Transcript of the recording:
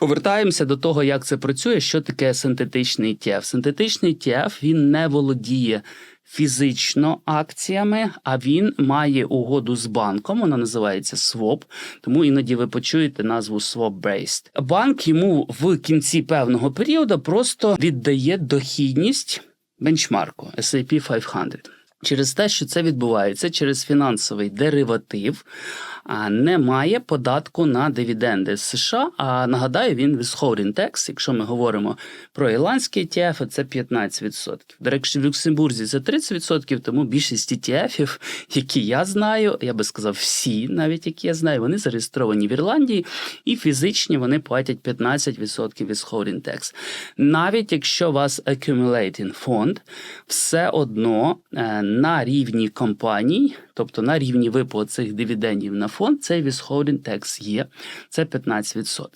Повертаємося до того, як це працює, що таке синтетичний ETF. Синтетичний ETF він не володіє фізично акціями, а він має угоду з банком. Вона називається SWAP, тому іноді ви почуєте назву swap-based. Банк йому в кінці певного періоду просто віддає дохідність бенчмарку S&P 500. Через те, що це відбувається через фінансовий дериватив, немає податку на дивіденди з США. А нагадаю, він withholding tax, якщо ми говоримо про ірландські ETF, це 15%. До речі, в Люксембурзі це 30%, тому більшість ETF, які я знаю, я би сказав, всі, навіть які я знаю, вони зареєстровані в Ірландії, і фізичні вони платять 15% withholding tax. Навіть якщо у вас accumulating фонд, все одно е, на рівні компаній, тобто на рівні виплат цих дивідендів на фонд, цей withholding tax є, це 15%.